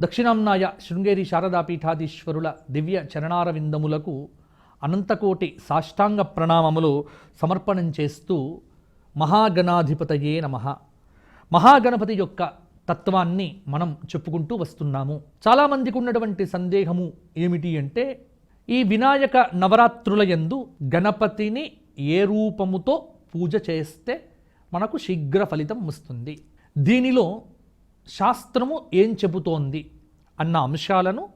దక్షిణాంనాయ శృంగేరి శారదాపీఠాధీశ్వరుల దివ్య చరణారవిందములకు అనంతకోటి సాష్టాంగ ప్రణామములు సమర్పణం చేస్తూ మహాగణాధిపతయే నమ. మహాగణపతి యొక్క తత్వాన్ని మనం చెప్పుకుంటూ వస్తున్నాము. చాలామందికి ఉన్నటువంటి సందేహము ఏమిటి అంటే ఈ వినాయక నవరాత్రుల యందు గణపతిని ఏ రూపముతో పూజ చేస్తే మనకు శీఘ్ర ఫలితం వస్తుంది. దీనిలో శాస్త్రము ఏం చెబుతోంది అన్న అంశాలను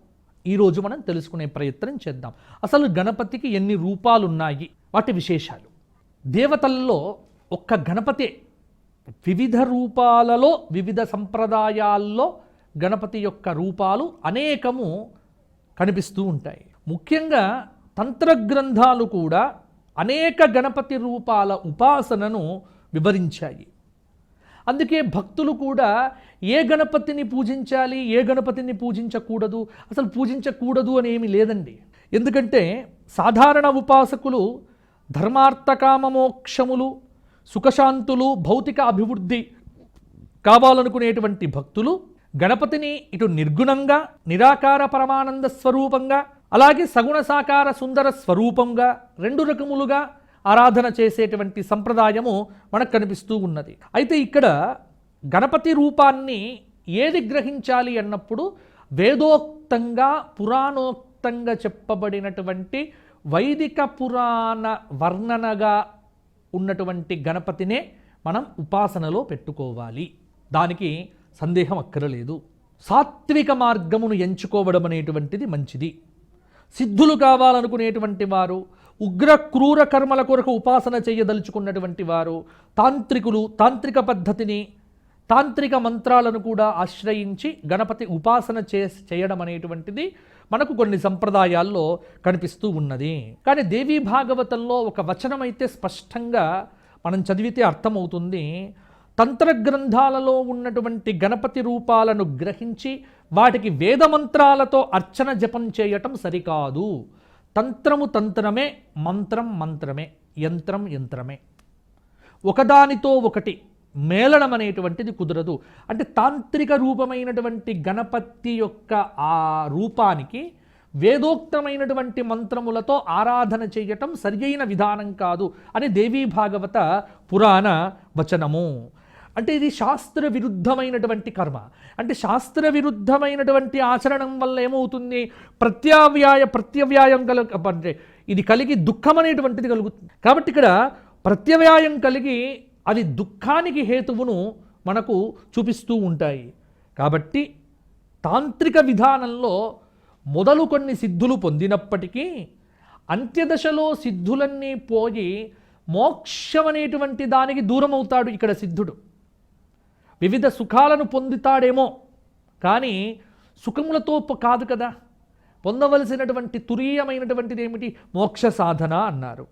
ఈరోజు మనం తెలుసుకునే ప్రయత్నం చేద్దాం. అసలు గణపతికి ఎన్ని రూపాలు ఉన్నాయి వాటి విశేషాలు. దేవతల్లో ఒక్క గణపతే వివిధ రూపాలలో వివిధ సంప్రదాయాల్లో గణపతి యొక్క రూపాలు అనేకము కనిపిస్తూ ఉంటాయి. ముఖ్యంగా తంత్రగ్రంథాలు కూడా అనేక గణపతి రూపాల ఉపాసనను వివరించాయి. అందుకే భక్తులు కూడా ఏ గణపతిని పూజించాలి ఏ గణపతిని పూజించకూడదు? అసలు పూజించకూడదు అని ఏమీ లేదండి. ఎందుకంటే సాధారణ ఉపాసకులు ధర్మార్థకామమోక్షములు సుఖశాంతులు భౌతిక అభివృద్ధి కావాలనుకునేటువంటి భక్తులు గణపతిని ఇటు నిర్గుణంగా నిరాకార పరమానంద స్వరూపంగా అలాగే సగుణ సాకార సుందర స్వరూపంగా రెండు రకములుగా ఆరాధన చేసేటువంటి సంప్రదాయము మనకు కనిపిస్తూ ఉన్నది. అయితే ఇక్కడ గణపతి రూపాన్ని ఏది గ్రహించాలి అన్నప్పుడు వేదోక్తంగా పురాణోక్తంగా చెప్పబడినటువంటి వైదిక పురాణ వర్ణనగా ఉన్నటువంటి గణపతినే మనం ఉపాసనలో పెట్టుకోవాలి. దానికి సందేహం అక్కరలేదు. సాత్విక మార్గమును ఎంచుకోవడం అనేటువంటిది మంచిది. సిద్ధులు కావాలనుకునేటువంటి వారు ఉగ్ర క్రూర కర్మల కొరకు ఉపాసన చేయదలుచుకున్నటువంటి వారు తాంత్రికులు తాంత్రిక పద్ధతిని తాంత్రిక మంత్రాలను కూడా ఆశ్రయించి గణపతి ఉపాసన చే చేయడం అనేటువంటిది మనకు కొన్ని సంప్రదాయాల్లో కనిపిస్తూ ఉన్నది. కానీ దేవీ భాగవతంలో ఒక వచనం అయితే స్పష్టంగా మనం చదివితే అర్థమవుతుంది. తంత్ర గ్రంథాలలో ఉన్నటువంటి గణపతి రూపాలను గ్రహించి వాటికి వేదమంత్రాలతో అర్చన జపం చేయటం సరికాదు. తంత్రము తంత్రమే మంత్రం మంత్రమే యంత్రం యంత్రమే. ఒకదానితో ఒకటి మేళనం అనేటువంటిది కుదరదు. అంటే తాంత్రిక రూపమైనటువంటి గణపతి యొక్క ఆ రూపానికి వేదోక్తమైనటువంటి మంత్రములతో ఆరాధన చేయటం సరియైన విధానం కాదు అని దేవీ భాగవత పురాణ వచనము. అంటే ఇది శాస్త్ర విరుద్ధమైనటువంటి కర్మ. అంటే శాస్త్ర విరుద్ధమైనటువంటి ఆచరణం వల్ల ఏమవుతుంది? ప్రత్యావ్యాయ ప్రత్యవ్యాయం కల అంటే ఇది కలిగి దుఃఖం అనేటువంటిది కలుగుతుంది. కాబట్టి ఇక్కడ ప్రత్యవ్యాయం కలిగి అది దుఃఖానికి హేతువును మనకు చూపిస్తూ ఉంటాయి. కాబట్టి తాంత్రిక విధానంలో మొదలు కొన్ని సిద్ధులు పొందినప్పటికీ అంత్యదశలో సిద్ధులన్నీ పోయి మోక్షం అనేటువంటి దానికి దూరం అవుతాడు ఇక్కడ సిద్ధుడు. వివిధ సుఖాలను పొందుతాడేమో. కానీ సుఖములతో కాదు కదా. పొందవలసినటువంటి తురీయమైనటువంటిది ఏమిటి మోక్ష సాధన అన్నారు.